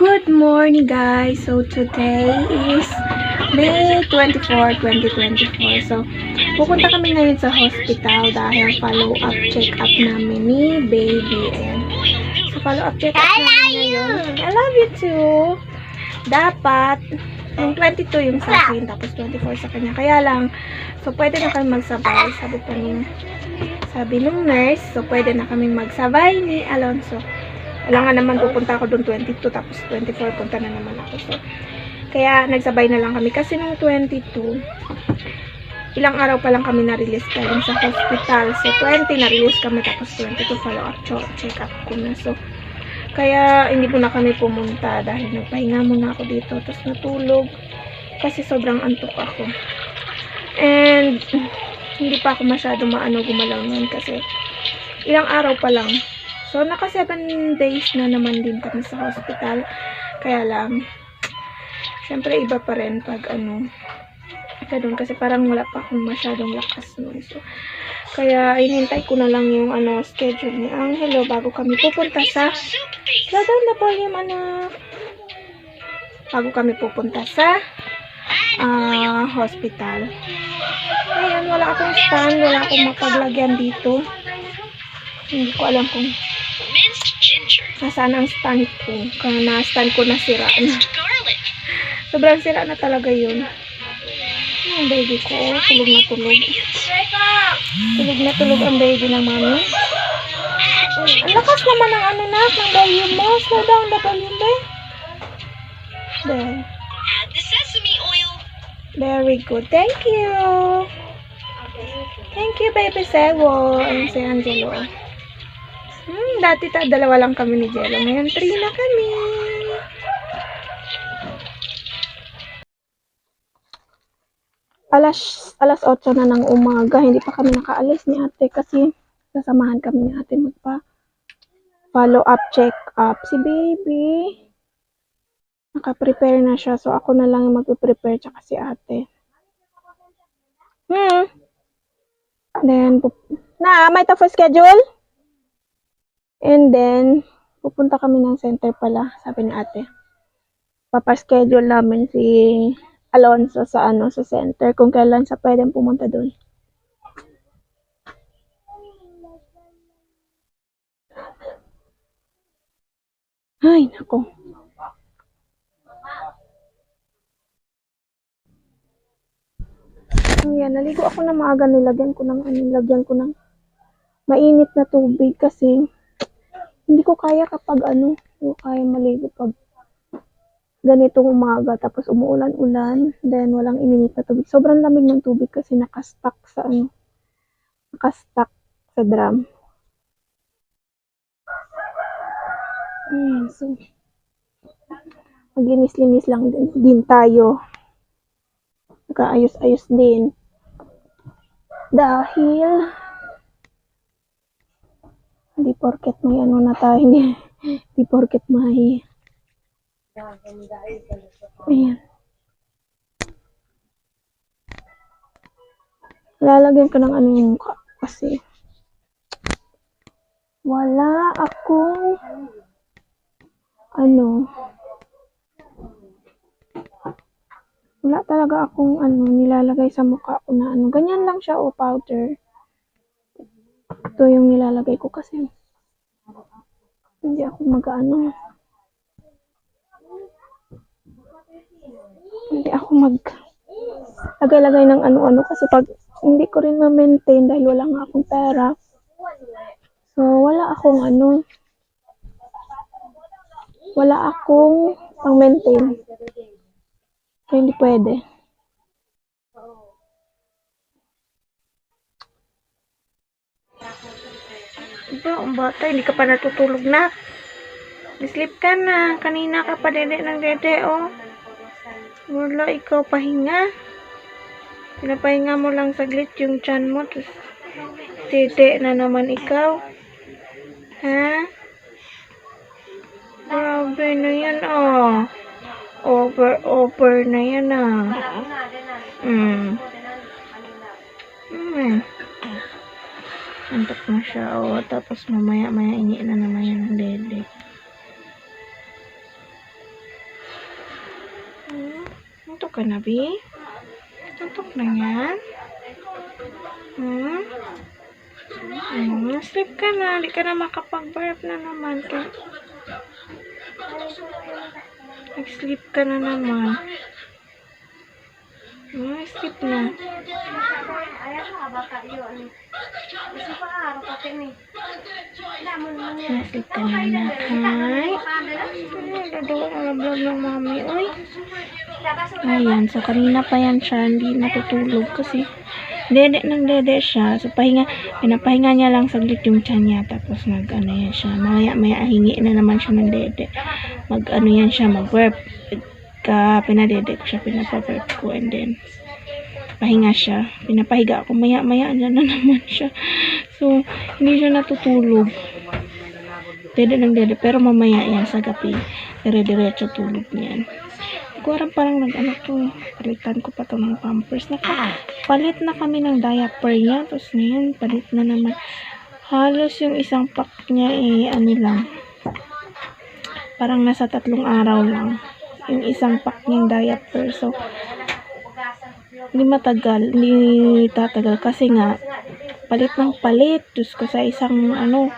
Good morning guys! So today is May 24, 2024. So pupunta kami ngayon sa hospital dahil follow-up check-up namin ni baby. Ayan. So follow-up check-up namin ngayon. I love you too! Dapat yung 22 yung sa akin, tapos 24 sa kanya. Kaya lang, so pwede na kami magsabay. Sabi pa nung, sabi nung nurse, so pwede na kami magsabay ni Alonso. Kailangan naman pupunta ako doon 22, tapos 24 punta na naman ako. So, kaya nagsabay na lang kami. Kasi nung 22, ilang araw pa lang kami na-release galing sa hospital. So, 20 na-release kami, tapos 22 follow-up cho- check-up ko na. So, kaya hindi po na kami pumunta dahil nagpahinga muna ako dito. Tapos natulog kasi sobrang antok ako. And hindi pa ako masyado maano gumalaw nun kasi ilang araw pa lang. So, naka 7 days na naman din kami sa hospital. Kaya lang, syempre iba pa rin pag ano, ganun kasi parang wala pa akong masyadong lakas nun. So, kaya inintay ko na lang yung ano, schedule ni Angelo bago kami pupunta sa Slow down the volume, anak. Bago kami pupunta sa ah, hospital. Ayan, wala akong stand, wala akong mapaglagyan dito. Hindi ko alam kung minced ginger, nasaan ang stand ko. Kaya na-stand ko na sira na. minced garlic, Sobrang sira na talaga yun. Ang baby ko, oh, tulog na tulog. Tulog na tulog ang baby ng mami. Ang lakas naman ng ano na, ng volume mo. Slow down the volume, be. There. add the sesame oil, Very good. Thank you. Thank you, baby Sewo. Ayun si Angelo. Hmm, dati ta, dalawa lang kami ni Jello. Ngayon, three na kami. Alas, alas 8 na ng umaga. Hindi pa kami nakaalis ni ate kasi sasamahan kami ni ate magpa follow up check up. Si baby, naka-prepare na siya. So, ako na lang yung magpe-prepare tsaka si ate. Hmm. Then, na, may tapos schedule? And then, pupunta kami ng center pala, sabi ni ate. Papaschedule namin si Alonso sa ano sa center kung kailan siya pwedeng pumunta doon. Ay, nako. Ayan, naligo ako na maaga, nilagyan ko ng nilagyan ko ng mainit na tubig kasi hindi ko kaya kapag ano, hindi ko kaya maligo pag ganitong umaga tapos umuulan-ulan, then walang ininit na tubig. Sobrang lamig ng tubig kasi nakastuck sa ano, nakastuck sa drum. Ayan, so, maglinis-linis lang din, din tayo. Nakaayos-ayos din. Dahil, porket may ano na tayo, hindi, hindi porket may, ayan. Lalagyan ko ng ano yung mukha kasi, wala akong, ano, wala talaga akong ano, nilalagay sa mukha ko na ano. Ganyan lang siya o powder. Ito yung nilalagay ko kasi hindi ako mag-ano. Hindi ako mag lagay-lagay ng ano-ano kasi pag hindi ko rin ma-maintain dahil wala nga akong pera. So, wala akong ano, wala akong pang-maintain. So, hindi pwede. Ito, ang bata, hindi ka pa natutulog na. Sleep ka na. Kanina ka pa dede ng dede, oh. Wala, ikaw pahinga. Pinapahinga mo lang saglit yung chan mo, tapos dede na naman ikaw. Ha? Grabe na yan, oh. Over, over na yan, ah. Mm. Antok na siya. O, tapos mamaya-maya iniin na naman yan ang dede. Hmm? Antok ka na, Bi? Antok na yan? Hmm? Hmm, sleep ka na. Hindi ka na makapag na naman. Nag-sleep ka na naman. Hmm, sleep na. Nasip ka na na. Ay. Ay, Dadawa ang vlog ng mami. Uy. Ayan. So, kanina pa yan siya. Hindi natutulog kasi dede ng dede siya. So, pahinga, pinapahinga niya lang saglit yung tiyan niya. Tapos, nag, ano yan siya. Maya, maya, hingi na naman siya ng dede. Mag, ano yan siya, mag-burp. Ka, pinadede ko siya, pinapaburp ko. And then, pahinga siya. Pinapahiga ako. Maya, maya, andyan na naman siya. So, hindi siya natutulog. Dede ng dede. Pero mamaya yan sa gabi. Dire-diretso tulog niyan. Kuwarang parang nag-ano to. Palitan ko pa to ng pampers. Naka, palit na kami ng diaper niya. Tapos ngayon, palit na naman. Halos yung isang pack niya eh, ano lang. Parang nasa tatlong araw lang. Yung isang pack niyang diaper. So, hindi matagal, hindi tatagal kasi nga palit ng palit. Diyos ko sa isang ano,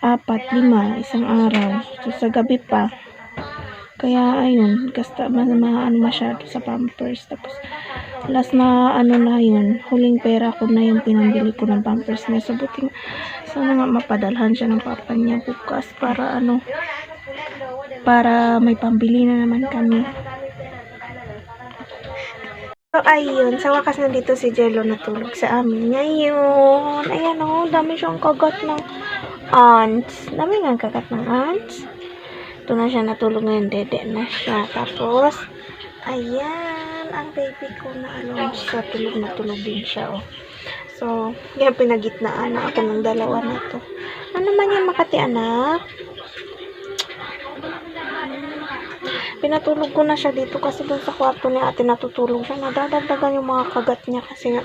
apat, lima, isang araw. So, sa gabi pa. Kaya, ayun, gasta, ma, ma, ano masyado sa pampers. Tapos, last na, ano na yun, huling pera ko na yung pinambili ko ng pampers niya. So, buti, nga, sana nga mapadalhan siya ng papa niya bukas para, ano, para may pambili na naman kami. So, ayun. Sa wakas nandito si Jello natulog sa amin. Ngayon, ayan o, dami siyang kagat ng ants. Dami nga kagat ng ants. Ito na siya natulog ngayon. Dede na siya. Tapos, ayan, ang baby ko na Alonso. Tulog na tulog din siya, oh. So, yan pinagitnaan na ako ng dalawa na to. Ano man yan, Makati, anak? Pinatulog ko na siya dito kasi dun sa kwarto ni ate natutulog siya. Nadadagdagan yung mga kagat niya kasi nga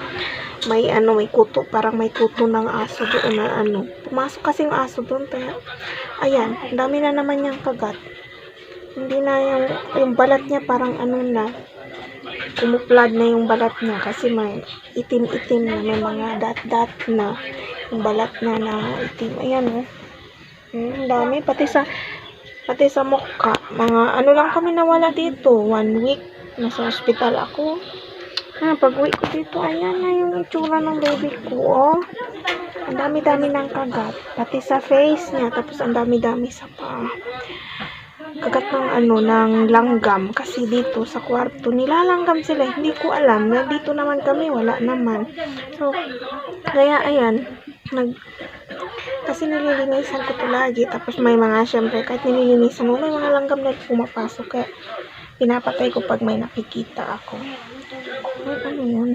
may ano, may kuto. Parang may kuto ng aso doon na ano. Pumasok kasi yung aso doon. Kaya, ayan, dami na naman niyang kagat. Hindi na yung, yung balat niya parang ano na, kumuplad na yung balat niya kasi may itim-itim na, may mga dot-dot na yung balat niya na itim. Ayan, oh. Hmm, dami. Pati sa Pati sa mukha, mga ano lang kami nawala dito. One week, nasa hospital ako. Ah, pag uwi ko dito, ayan na yung itsura ng baby ko, oh. Ang dami-dami ng kagat. Pati sa face niya, tapos ang dami-dami sa paa. Kagat ng ano, ng langgam. Kasi dito sa kwarto, nilalanggam sila. Hindi ko alam. Na dito naman kami, wala naman. So, kaya ayan, nag, kasi nililinisan ko to lagi. Tapos may mga, syempre, kahit nililinisan mo, may mga langgam na pumapasok. Kaya pinapatay ko pag may nakikita ako. Ay, ano yun?